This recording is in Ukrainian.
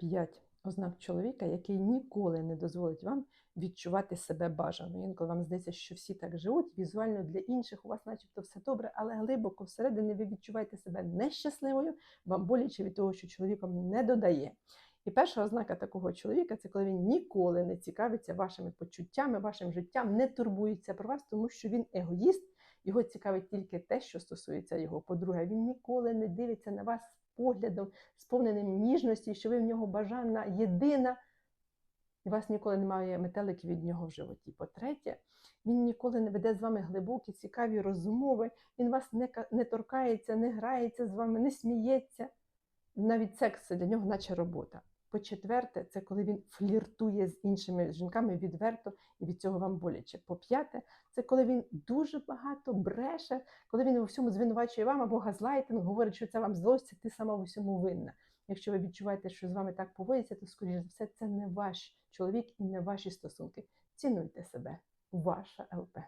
П'ять ознак чоловіка, який ніколи не дозволить вам відчувати себе бажано. Інколи вам здається, що всі так живуть, візуально для інших у вас, начебто, все добре, але глибоко всередині ви відчуваєте себе нещасливою, вам боляче від того, що чоловік вам не додає. І перша ознака такого чоловіка це коли він ніколи не цікавиться вашими почуттями, вашим життям, не турбується про вас, тому що він егоїст. Його цікавить тільки те, що стосується його. По-друге, він ніколи не дивиться на вас з поглядом, сповненим ніжності, що ви в нього бажана єдина, і вас ніколи немає метеликів від нього в животі. По-третє, він ніколи не веде з вами глибокі, цікаві розмови, він вас не, не торкається, не грається з вами, не сміється. Навіть секс для нього наче робота. По-четверте, це коли він фліртує з іншими жінками відверто, і від цього вам боляче. По-п'яте, це коли він дуже багато бреше, коли він у всьому звинувачує вам або газлайтинг, говорить, що це вам злость, ти сама в усьому винна. Якщо ви відчуваєте, що з вами так поводиться, то скоріш за все це не ваш чоловік і не ваші стосунки. Цінуйте себе, ваша ЛП.